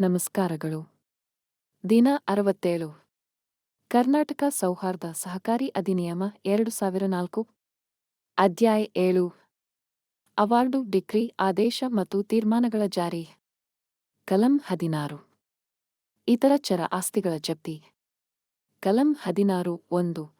ನಮಸ್ಕಾರಗಳು. ದಿನ ಅರವತ್ತೇಳು. ಕರ್ನಾಟಕ ಸೌಹಾರ್ದ ಸಹಕಾರಿ ಅಧಿನಿಯಮ ಎರಡು ಸಾವಿರ ನಾಲ್ಕು. ಅಧ್ಯಾಯ ಏಳು. ಅವಾರ್ಡು ಡಿಕ್ರಿ ಆದೇಶ ಮತ್ತು ತೀರ್ಮಾನಗಳ ಜಾರಿ. ಕಲಂ ಹದಿನಾರು. ಇತರ ಚರ ಆಸ್ತಿಗಳ ಜಪ್ತಿ. ಕಲಂ ಹದಿನಾರು ಒಂದು.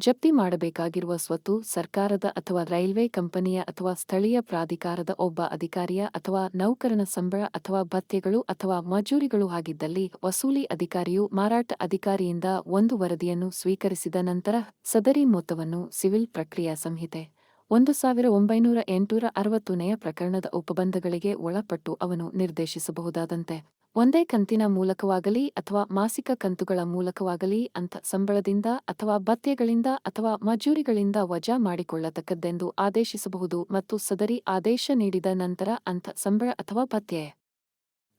ಜಪ್ತಿ ಮಾಡಬೇಕಾಗಿರುವ ಸ್ವತ್ತು ಸರ್ಕಾರದ ಅಥವಾ ರೈಲ್ವೆ ಕಂಪನಿಯ ಅಥವಾ ಸ್ಥಳೀಯ ಪ್ರಾಧಿಕಾರದ ಒಬ್ಬ ಅಧಿಕಾರಿಯ ಅಥವಾ ನೌಕರನ ಸಂಬಳ ಅಥವಾ ಭತ್ಯೆಗಳು ಅಥವಾ ಮಜೂರಿಗಳು ಆಗಿದ್ದಲ್ಲಿ ವಸೂಲಿ ಅಧಿಕಾರಿಯು ಮಾರಾಟ ಅಧಿಕಾರಿಯಿಂದ ಒಂದು ವರದಿಯನ್ನು ಸ್ವೀಕರಿಸಿದ ನಂತರ ಸದರಿ ಮೊತ್ತವನ್ನು ಸಿವಿಲ್ ಪ್ರಕ್ರಿಯಾ ಸಂಹಿತೆ, ಒಂದು ಸಾವಿರ ಒಂಬೈನೂರ ಎಂಟುನೂರ ಅರವತ್ತನೆಯ ಪ್ರಕರಣದ ಉಪಬಂಧಗಳಿಗೆ ಒಳಪಟ್ಟು ಅವನು ನಿರ್ದೇಶಿಸಬಹುದಾದಂತೆ. ಒಂದೇ ಕಂತಿನ ಮೂಲಕವಾಗಲಿ ಅಥವಾ ಮಾಸಿಕ ಕಂತುಗಳ ಮೂಲಕವಾಗಲಿ ಅಂಥ ಸಂಬಳದಿಂದ ಅಥವಾ ಭತ್ಯೆಗಳಿಂದ ಅಥವಾ ಮಜೂರಿಗಳಿಂದ ವಜಾ ಮಾಡಿಕೊಳ್ಳತಕ್ಕದ್ದೆಂದು ಆದೇಶಿಸಬಹುದು ಮತ್ತು ಸದರಿ ಆದೇಶ ನೀಡಿದ ನಂತರ ಅಂಥ ಸಂಬಳ ಅಥವಾ ಭತ್ಯೆ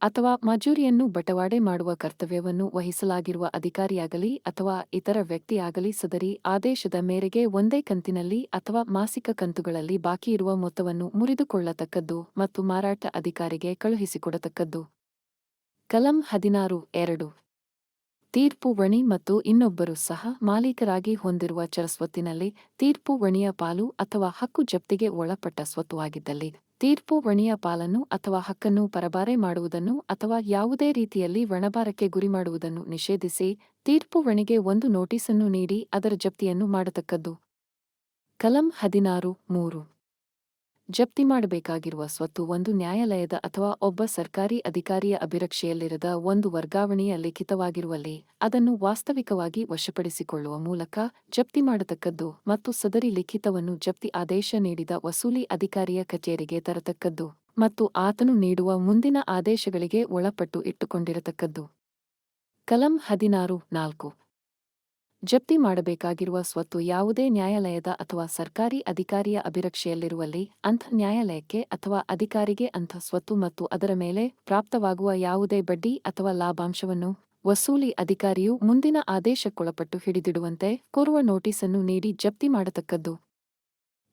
ಅಥವಾ ಮಜೂರಿಯನ್ನು ಬಟವಾಡೆ ಮಾಡುವ ಕರ್ತವ್ಯವನ್ನು ವಹಿಸಲಾಗಿರುವ ಅಧಿಕಾರಿಯಾಗಲಿ ಅಥವಾ ಇತರ ವ್ಯಕ್ತಿಯಾಗಲಿ ಸದರಿ ಆದೇಶದ ಮೇರೆಗೆ ಒಂದೇ ಕಂತಿನಲ್ಲಿ ಅಥವಾ ಮಾಸಿಕ ಕಂತುಗಳಲ್ಲಿ ಬಾಕಿಯಿರುವ ಮೊತ್ತವನ್ನು ಮುರಿದುಕೊಳ್ಳತಕ್ಕದ್ದು ಮತ್ತು ಮಾರಾಟ ಅಧಿಕಾರಿಗೆ ಕಳುಹಿಸಿಕೊಡತಕ್ಕದ್ದು. ಕಲಂ ಹದಿನಾರು ಎರಡು. ತೀರ್ಪು ವಣಿ ಮತ್ತು ಇನ್ನೊಬ್ಬರು ಸಹ ಮಾಲೀಕರಾಗಿ ಹೊಂದಿರುವ ಚರಸ್ವತ್ತಿನಲ್ಲಿ ತೀರ್ಪು ವಣಿಯ ಪಾಲು ಅಥವಾ ಹಕ್ಕು ಜಪ್ತಿಗೆ ಒಳಪಟ್ಟ ಸ್ವತ್ತುವಾಗಿದ್ದಲ್ಲಿ ತೀರ್ಪು ವಣಿಯ ಪಾಲನ್ನು ಅಥವಾ ಹಕ್ಕನ್ನು ಪರಬಾರೆ ಮಾಡುವುದನ್ನು ಅಥವಾ ಯಾವುದೇ ರೀತಿಯಲ್ಲಿ ವಣಭಾರಕ್ಕೆ ಗುರಿಮಾಡುವುದನ್ನು ನಿಷೇಧಿಸಿ, ತೀರ್ಪು ವಣಿಗೆ ಒಂದು ನೋಟಿಸನ್ನು ನೀಡಿ ಅದರ ಜಪ್ತಿಯನ್ನು ಮಾಡತಕ್ಕದ್ದು. ಕಲಂ ಹದಿನಾರು ಮೂರು. ಜಪ್ತಿ ಮಾಡಬೇಕಾಗಿರುವ ಸ್ವತ್ತು ಒಂದು ನ್ಯಾಯಾಲಯದ ಅಥವಾ ಒಬ್ಬ ಸರ್ಕಾರಿ ಅಧಿಕಾರಿಯ ಅಭಿರಕ್ಷೆಯಲ್ಲಿರದ ಒಂದು ವರ್ಗಾವಣೆಯ ಲಿಖಿತವಾಗಿರುವಲ್ಲಿ, ಅದನ್ನು ವಾಸ್ತವಿಕವಾಗಿ ವಶಪಡಿಸಿಕೊಳ್ಳುವ ಮೂಲಕ ಜಪ್ತಿ ಮಾಡತಕ್ಕದ್ದು ಮತ್ತು ಸದರಿ ಲಿಖಿತವನ್ನು ಜಪ್ತಿ ಆದೇಶ ನೀಡಿದ ವಸೂಲಿ ಅಧಿಕಾರಿಯ ಕಚೇರಿಗೆ ತರತಕ್ಕದ್ದು ಮತ್ತು ಆತನು ನೀಡುವ ಮುಂದಿನ ಆದೇಶಗಳಿಗೆ ಒಳಪಟ್ಟು ಇಟ್ಟುಕೊಂಡಿರತಕ್ಕದ್ದು. ಕಲಂ ಹದಿನಾರು ನಾಲ್ಕು. ಜಪ್ತಿ ಮಾಡಬೇಕಾಗಿರುವ ಸ್ವತ್ತು ಯಾವುದೇ ನ್ಯಾಯಾಲಯದ ಅಥವಾ ಸರ್ಕಾರಿ ಅಧಿಕಾರಿಯ ಅಭಿರಕ್ಷೆಯಲ್ಲಿರುವಲ್ಲಿ ಅಂಥ ನ್ಯಾಯಾಲಯಕ್ಕೆ ಅಥವಾ ಅಧಿಕಾರಿಗೆ ಅಂಥ ಸ್ವತ್ತು ಮತ್ತು ಅದರ ಮೇಲೆ ಪ್ರಾಪ್ತವಾಗುವ ಯಾವುದೇ ಬಡ್ಡಿ ಅಥವಾ ಲಾಭಾಂಶವನ್ನು ವಸೂಲಿ ಅಧಿಕಾರಿಯು ಮುಂದಿನ ಆದೇಶಕ್ಕೊಳಪಟ್ಟು ಹಿಡಿದಿಡುವಂತೆ ಕೋರುವ ನೋಟಿಸನ್ನು ನೀಡಿ ಜಪ್ತಿ ಮಾಡತಕ್ಕದ್ದು.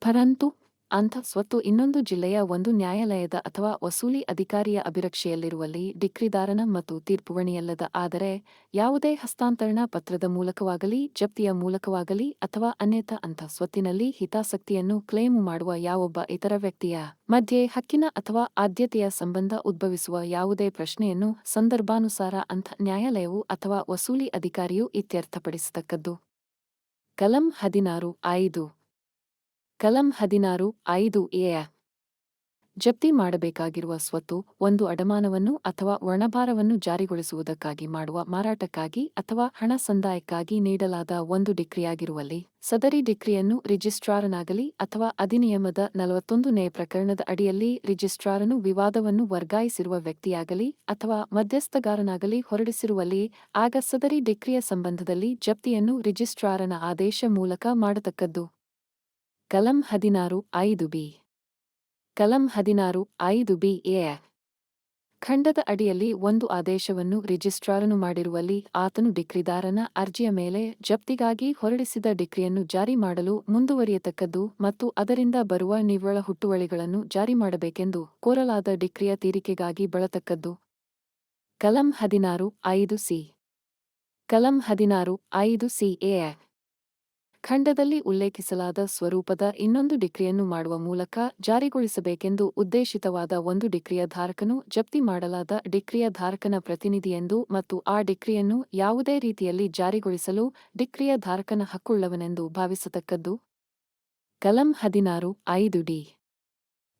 ಪರಂತು ಅಂಥ ಸ್ವತ್ತು ಇನ್ನೊಂದು ಜಿಲ್ಲೆಯ ಒಂದು ನ್ಯಾಯಾಲಯದ ಅಥವಾ ವಸೂಲಿ ಅಧಿಕಾರಿಯ ಅಭಿರಕ್ಷೆಯಲ್ಲಿರುವಲ್ಲಿ ಡಿಕ್ರಿದಾರನ ಮತ್ತು ತೀರ್ಪುವಣಿಯಲ್ಲದ ಆದರೆ, ಯಾವುದೇ ಹಸ್ತಾಂತರಣ ಪತ್ರದ ಮೂಲಕವಾಗಲಿ, ಜಪ್ತಿಯ ಮೂಲಕವಾಗಲಿ ಅಥವಾ ಅನ್ಯಥ ಅಂಥ ಸ್ವತ್ತಿನಲ್ಲಿ ಹಿತಾಸಕ್ತಿಯನ್ನು ಕ್ಲೇಮ್ ಮಾಡುವ ಯಾವೊಬ್ಬ ಇತರ ವ್ಯಕ್ತಿಯ ಮಧ್ಯೆ ಹಕ್ಕಿನ ಅಥವಾ ಆದ್ಯತೆಯ ಸಂಬಂಧ ಉದ್ಭವಿಸುವ ಯಾವುದೇ ಪ್ರಶ್ನೆಯನ್ನು ಸಂದರ್ಭಾನುಸಾರ ಅಂಥ ನ್ಯಾಯಾಲಯವು ಅಥವಾ ವಸೂಲಿ ಅಧಿಕಾರಿಯು ಇತ್ಯರ್ಥಪಡಿಸತಕ್ಕದ್ದು. ಕಲಂ ಹದಿನಾರು, ಐದು. ಕಲಂ ಹದಿನಾರು, ಐದು, ಎ ಜಪ್ತಿ ಮಾಡಬೇಕಾಗಿರುವ ಸ್ವತ್ತು ಒಂದು ಅಡಮಾನವನ್ನು ಅಥವಾ ವರ್ಣಭಾರವನ್ನು ಜಾರಿಗೊಳಿಸುವುದಕ್ಕಾಗಿ ಮಾಡುವ ಮಾರಾಟಕ್ಕಾಗಿ ಅಥವಾ ಹಣ ಸಂದಾಯಕ್ಕಾಗಿ ನೀಡಲಾದ ಒಂದು ಡಿಕ್ರಿಯಾಗಿರುವಲ್ಲಿ, ಸದರಿ ಡಿಕ್ರಿಯನ್ನು ರಿಜಿಸ್ಟ್ರಾರನಾಗಲಿ ಅಥವಾ ಅಧಿನಿಯಮದ ನಲವತ್ತೊಂದನೇ ಪ್ರಕರಣದ ಅಡಿಯಲ್ಲಿ ರಿಜಿಸ್ಟ್ರಾರನು ವಿವಾದವನ್ನು ವರ್ಗಾಯಿಸಿರುವ ವ್ಯಕ್ತಿಯಾಗಲಿ ಅಥವಾ ಮಧ್ಯಸ್ಥಗಾರನಾಗಲಿ ಹೊರಡಿಸಿರುವಲ್ಲಿ, ಆಗ ಸದರಿ ಡಿಕ್ರಿಯ ಸಂಬಂಧದಲ್ಲಿ ಜಪ್ತಿಯನ್ನು ರಿಜಿಸ್ಟ್ರಾರನ ಆದೇಶ ಮೂಲಕ ಮಾಡತಕ್ಕದ್ದು. ಕಲಂ ಹದಿನಾರು ಐದು ಬಿ. ಕಲಂ ಹದಿನಾರು ಐದು ಬಿ ಎ. ಖಂಡದ ಅಡಿಯಲ್ಲಿ ಒಂದು ಆದೇಶವನ್ನು ರಿಜಿಸ್ಟ್ರಾರನು ಮಾಡಿರುವಲ್ಲಿ ಆತನು ಡಿಕ್ರಿದಾರನ ಅರ್ಜಿಯ ಮೇಲೆ ಜಪ್ತಿಗಾಗಿ ಹೊರಡಿಸಿದ ಡಿಕ್ರಿಯನ್ನು ಜಾರಿ ಮಾಡಲು ಮುಂದುವರಿಯತಕ್ಕದ್ದು ಮತ್ತು ಅದರಿಂದ ಬರುವ ನಿವ್ವಳ ಹುಟ್ಟುವಳಿಗಳನ್ನು ಜಾರಿ ಮಾಡಬೇಕೆಂದು ಕೋರಲಾದ ಡಿಕ್ರಿಯ ತೀರಿಕೆಗಾಗಿ ಬಳತಕ್ಕದ್ದು. ಕಲಂ ಹದಿನಾರು ಐದು ಸಿ. ಕಲಂ ಹದಿನಾರು ಐದು ಸಿ ಎ. ಖಂಡದಲ್ಲಿ ಉಲ್ಲೇಖಿಸಲಾದ ಸ್ವರೂಪದ ಇನ್ನೊಂದು ಡಿಕ್ರಿಯನ್ನು ಮಾಡುವ ಮೂಲಕ ಜಾರಿಗೊಳಿಸಬೇಕೆಂದು ಉದ್ದೇಶಿತವಾದ ಒಂದು ಡಿಕ್ರಿಯ ಧಾರಕನು ಜಪ್ತಿ ಮಾಡಲಾದ ಡಿಕ್ರಿಯ ಧಾರಕನ ಪ್ರತಿನಿಧಿಯೆಂದು ಮತ್ತು ಆ ಡಿಕ್ರಿಯನ್ನು ಯಾವುದೇ ರೀತಿಯಲ್ಲಿ ಜಾರಿಗೊಳಿಸಲು ಡಿಕ್ರಿಯ ಧಾರಕನ ಹಕ್ಕುಳ್ಳವನೆಂದು ಭಾವಿಸತಕ್ಕದ್ದು. ಕಲಂ ಹದಿನಾರು, ಐದು ಡಿ.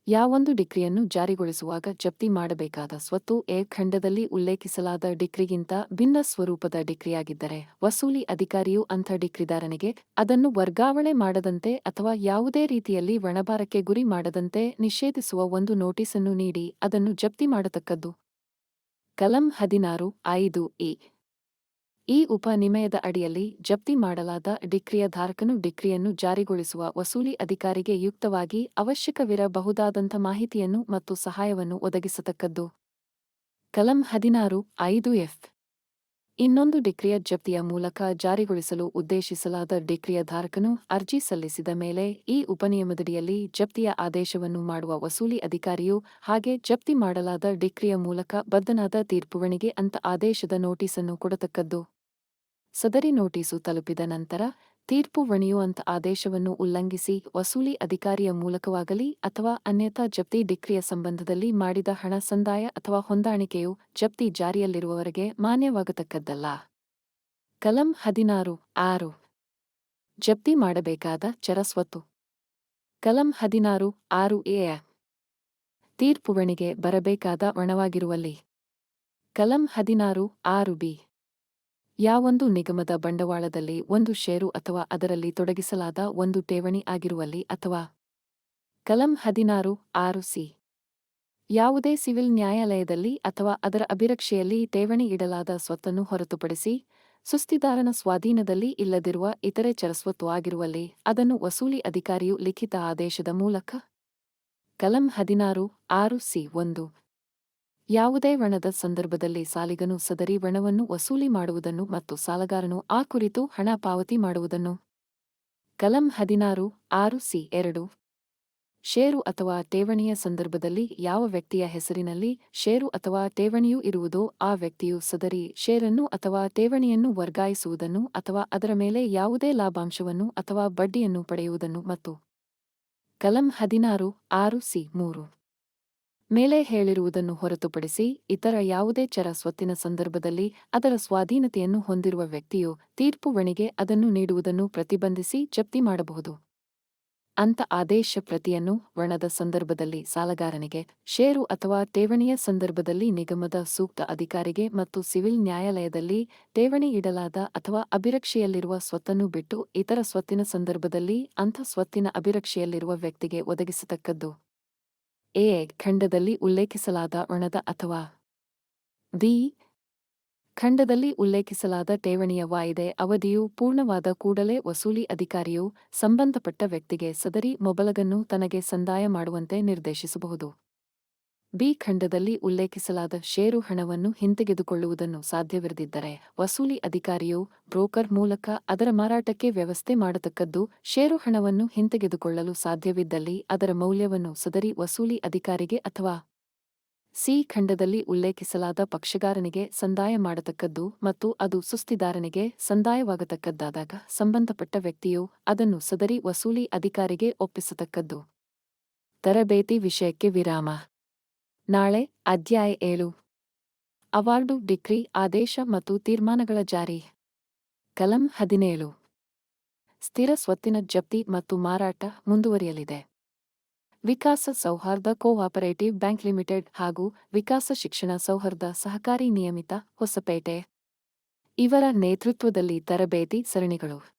ಯಾವೊಂದು ಡಿಕ್ರಿಯನ್ನು ಜಾರಿಗೊಳಿಸುವಾಗ ಜಪ್ತಿ ಮಾಡಬೇಕಾದ ಸ್ವತ್ತು ಎ ಖಂಡದಲ್ಲಿ ಉಲ್ಲೇಖಿಸಲಾದ ಡಿಕ್ರಿಗಿಂತ ಭಿನ್ನ ಸ್ವರೂಪದ ಡಿಕ್ರಿಯಾಗಿದ್ದರೆ ವಸೂಲಿ ಅಧಿಕಾರಿಯು ಅಂಥ ಡಿಕ್ರಿದಾರನಿಗೆ ಅದನ್ನು ವರ್ಗಾವಣೆ ಮಾಡದಂತೆ ಅಥವಾ ಯಾವುದೇ ರೀತಿಯಲ್ಲಿ ವಣಭಾರಕ್ಕೆ ಗುರಿ ಮಾಡದಂತೆ ನಿಷೇಧಿಸುವ ಒಂದು ನೋಟಿಸನ್ನು ನೀಡಿ ಅದನ್ನು ಜಪ್ತಿ ಮಾಡತಕ್ಕದ್ದು. ಕಲಂ ಹದಿನಾರು, ಐದು ಇ ಈ ಉಪನಿಮಯದ ಅಡಿಯಲ್ಲಿ ಜಪ್ತಿ ಮಾಡಲಾದ ಡಿಕ್ರಿಯ ಧಾರಕನು ಡಿಕ್ರಿಯನ್ನು ಜಾರಿಗೊಳಿಸುವ ವಸೂಲಿ ಅಧಿಕಾರಿಗೆ ಯುಕ್ತವಾಗಿ ಅವಶ್ಯಕವಿರಬಹುದಾದಂಥ ಮಾಹಿತಿಯನ್ನು ಮತ್ತು ಸಹಾಯವನ್ನು ಒದಗಿಸತಕ್ಕದ್ದು. ಕಲಂ ಹದಿನಾರು, ಐದು ಎಫ್. ಇನ್ನೊಂದು ಡಿಕ್ರಿಯ ಜಪ್ತಿಯ ಮೂಲಕ ಜಾರಿಗೊಳಿಸಲು ಉದ್ದೇಶಿಸಲಾದ ಡಿಕ್ರಿಯ ಧಾರಕನು ಅರ್ಜಿ ಸಲ್ಲಿಸಿದ ಮೇಲೆ ಈ ಉಪನಿಯಮದಡಿಯಲ್ಲಿ ಜಪ್ತಿಯ ಆದೇಶವನ್ನು ಮಾಡುವ ವಸೂಲಿ ಅಧಿಕಾರಿಯು ಹಾಗೆ ಜಪ್ತಿ ಮಾಡಲಾದ ಡಿಕ್ರಿಯ ಮೂಲಕ ಬದ್ಧನಾದ ತೀರ್ಪುವಣಿಗೆ ಅಂತ ಆದೇಶದ ನೋಟಿಸನ್ನು ಕೊಡತಕ್ಕದ್ದು. ಸದರಿ ನೋಟೀಸು ತಲುಪಿದ ನಂತರ ತೀರ್ಪು ವಣಿಯುವಂತ ಆದೇಶವನ್ನು ಉಲ್ಲಂಘಿಸಿ ವಸೂಲಿ ಅಧಿಕಾರಿಯ ಮೂಲಕವಾಗಲಿ ಅಥವಾ ಅನ್ಯಥಾ ಜಪ್ತಿ ಡಿಕ್ರಿಯ ಸಂಬಂಧದಲ್ಲಿ ಮಾಡಿದ ಹಣ ಸಂದಾಯ ಅಥವಾ ಹೊಂದಾಣಿಕೆಯು ಜಪ್ತಿ ಜಾರಿಯಲ್ಲಿರುವವರೆಗೆ ಮಾನ್ಯವಾಗತಕ್ಕದ್ದಲ್ಲ. ಕಲಂ ಹದಿನಾರು, ಆರು. ಜಪ್ತಿ ಮಾಡಬೇಕಾದ ಚರಸ್ವತ್ತು ಕಲಂ ಹದಿನಾರು, ಆರು ಎ. ತೀರ್ಪುವಣಿಗೆ ಬರಬೇಕಾದ ಒಣವಾಗಿರುವಲ್ಲಿ. ಕಲಂ ಹದಿನಾರು, ಆರು ಬಿ. ಯಾವೊಂದು ನಿಗಮದ ಬಂಡವಾಳದಲ್ಲಿ ಒಂದು ಷೇರು ಅಥವಾ ಅದರಲ್ಲಿ ತೊಡಗಿಸಲಾದ ಒಂದು ಠೇವಣಿ ಆಗಿರುವಲ್ಲಿ ಅಥವಾ? ಕಲಂ ಹದಿನಾರು, ಆರು ಸಿ. ಯಾವುದೇ ಸಿವಿಲ್ ನ್ಯಾಯಾಲಯದಲ್ಲಿ ಅಥವಾ ಅದರ ಅಭಿರಕ್ಷೆಯಲ್ಲಿ ಠೇವಣಿ ಇಡಲಾದ ಸ್ವತ್ತನ್ನು ಹೊರತುಪಡಿಸಿ, ಸುಸ್ತಿದಾರನ ಸ್ವಾಧೀನದಲ್ಲಿ ಇಲ್ಲದಿರುವ ಇತರೆ ಚರಸ್ವತ್ತು ಆಗಿರುವಲ್ಲಿ ಅದನ್ನು ವಸೂಲಿ ಅಧಿಕಾರಿಯು ಲಿಖಿತ ಆದೇಶದ ಮೂಲಕ? ಕಲಂ ಹದಿನಾರು, ಆರು ಸಿ ಒಂದು. ಯಾವುದೇ ವಣದ ಸಂದರ್ಭದಲ್ಲಿ ಸಾಲಿಗನು ಸದರಿ ವಣವನ್ನು ವಸೂಲಿ ಮಾಡುವುದನ್ನು ಮತ್ತು ಸಾಲಗಾರನು ಆ ಕುರಿತು ಹಣ ಪಾವತಿ ಮಾಡುವುದನ್ನು. ಕಲಂ ಹದಿನಾರು, ಆರು ಸಿ ಎರಡು. ಷೇರು ಅಥವಾ ಠೇವಣಿಯ ಸಂದರ್ಭದಲ್ಲಿ ಯಾವ ವ್ಯಕ್ತಿಯ ಹೆಸರಿನಲ್ಲಿ ಷೇರು ಅಥವಾ ಠೇವಣಿಯು ಇರುವುದೋ ಆ ವ್ಯಕ್ತಿಯು ಸದರಿ ಷೇರನ್ನು ಅಥವಾ ಠೇವಣಿಯನ್ನು ವರ್ಗಾಯಿಸುವುದನ್ನು ಅಥವಾ ಅದರ ಮೇಲೆ ಯಾವುದೇ ಲಾಭಾಂಶವನ್ನು ಅಥವಾ ಬಡ್ಡಿಯನ್ನು ಪಡೆಯುವುದನ್ನು ಮತ್ತು. ಕಲಂ ಹದಿನಾರು, ಆರು ಸಿ ಮೂರು. ಮೇಲೆ ಹೇಳಿರುವುದನ್ನು ಹೊರತುಪಡಿಸಿ ಇತರ ಯಾವುದೇ ಚರ ಸ್ವತ್ತಿನ ಸಂದರ್ಭದಲ್ಲಿ ಅದರ ಸ್ವಾಧೀನತೆಯನ್ನು ಹೊಂದಿರುವ ವ್ಯಕ್ತಿಯು ತೀರ್ಪು ವಣಿಗೆ ಅದನ್ನು ನೀಡುವುದನ್ನು ಪ್ರತಿಬಂಧಿಸಿ ಜಪ್ತಿ ಮಾಡಬಹುದು. ಅಂತ ಆದೇಶ ಪ್ರತಿಯನ್ನು ವಣದ ಸಂದರ್ಭದಲ್ಲಿ ಸಾಲಗಾರನಿಗೆ, ಷೇರು ಅಥವಾ ಠೇವಣಿಯ ಸಂದರ್ಭದಲ್ಲಿ ನಿಗಮದ ಸೂಕ್ತ ಅಧಿಕಾರಿಗೆ ಮತ್ತು ಸಿವಿಲ್ ನ್ಯಾಯಾಲಯದಲ್ಲಿ ಠೇವಣಿ ಇಡಲಾದ ಅಥವಾ ಅಭಿರಕ್ಷೆಯಲ್ಲಿರುವ ಸ್ವತ್ತನ್ನು ಬಿಟ್ಟು ಇತರ ಸ್ವತ್ತಿನ ಸಂದರ್ಭದಲ್ಲಿ ಅಂಥ ಸ್ವತ್ತಿನ ಅಭಿರಕ್ಷೆಯಲ್ಲಿರುವ ವ್ಯಕ್ತಿಗೆ ಒದಗಿಸತಕ್ಕದ್ದು. ಎ ಖಂಡದಲ್ಲಿ ಉಲ್ಲೇಖಿಸಲಾದ ಒಣದ ಅಥವಾ ದಿ ಖಂಡದಲ್ಲಿ ಉಲ್ಲೇಖಿಸಲಾದ ಠೇವಣಿಯ ವಾಯಿದೆ ಅವಧಿಯು ಪೂರ್ಣವಾದ ಕೂಡಲೇ ವಸೂಲಿ ಅಧಿಕಾರಿಯು ಸಂಬಂಧಪಟ್ಟ ವ್ಯಕ್ತಿಗೆ ಸದರಿ ಮೊಬಲಗನ್ನು ತನಗೆ ಸಂದಾಯ ಮಾಡುವಂತೆ ನಿರ್ದೇಶಿಸಬಹುದು. ಬಿ ಖಂಡದಲ್ಲಿ ಉಲ್ಲೇಖಿಸಲಾದ ಷೇರು ಹಣವನ್ನು ಹಿಂತೆಗೆದುಕೊಳ್ಳುವುದನ್ನು ಸಾಧ್ಯವಿರದಿದ್ದರೆ ವಸೂಲಿ ಅಧಿಕಾರಿಯು ಬ್ರೋಕರ್ ಮೂಲಕ ಅದರ ಮಾರಾಟಕ್ಕೆ ವ್ಯವಸ್ಥೆ ಮಾಡತಕ್ಕದ್ದು ಷೇರು ಹಣವನ್ನು ಹಿಂತೆಗೆದುಕೊಳ್ಳಲು ಸಾಧ್ಯವಿದ್ದಲ್ಲಿ ಅದರ ಮೌಲ್ಯವನ್ನು ಸದರಿ ವಸೂಲಿ ಅಧಿಕಾರಿಗೆ ಅಥವಾ ಸಿ ಖಂಡದಲ್ಲಿ ಉಲ್ಲೇಖಿಸಲಾದ ಪಕ್ಷಗಾರನಿಗೆ ಸಂದಾಯ ಮಾಡತಕ್ಕದ್ದು ಮತ್ತು ಅದು ಸುಸ್ತಿದಾರನಿಗೆ ಸಂದಾಯವಾಗತಕ್ಕದ್ದಾದಾಗ ಸಂಬಂಧಪಟ್ಟ ವ್ಯಕ್ತಿಯು ಅದನ್ನು ಸದರಿ ವಸೂಲಿ ಅಧಿಕಾರಿಗೆ ಒಪ್ಪಿಸತಕ್ಕದ್ದು. ತರಬೇತಿ ವಿಷಯಕ್ಕೆ ವಿರಾಮ. ನಾಳೆ ಅಧ್ಯಾಯ ಏಳು. ಅವಾರ್ಡು ಡಿಕ್ರಿ ಆದೇಶ ಮತ್ತು ತೀರ್ಮಾನಗಳ ಜಾರಿ. ಕಲಂ ಹದಿನೇಳು. ಸ್ಥಿರ ಸ್ವತ್ತಿನ ಜಪ್ತಿ ಮತ್ತು ಮಾರಾಟ ಮುಂದುವರಿಯಲಿದೆ. ವಿಕಾಸ ಸೌಹಾರ್ದ ಕೋಆಪರೇಟಿವ್ ಬ್ಯಾಂಕ್ ಲಿಮಿಟೆಡ್ ಹಾಗೂ ವಿಕಾಸ ಶಿಕ್ಷಣ ಸೌಹಾರ್ದ ಸಹಕಾರಿ ನಿಯಮಿತ ಹೊಸಪೇಟೆ. ಇವರ ನೇತೃತ್ವದಲ್ಲಿ ತರಬೇತಿ ಸರಣಿಗಳು.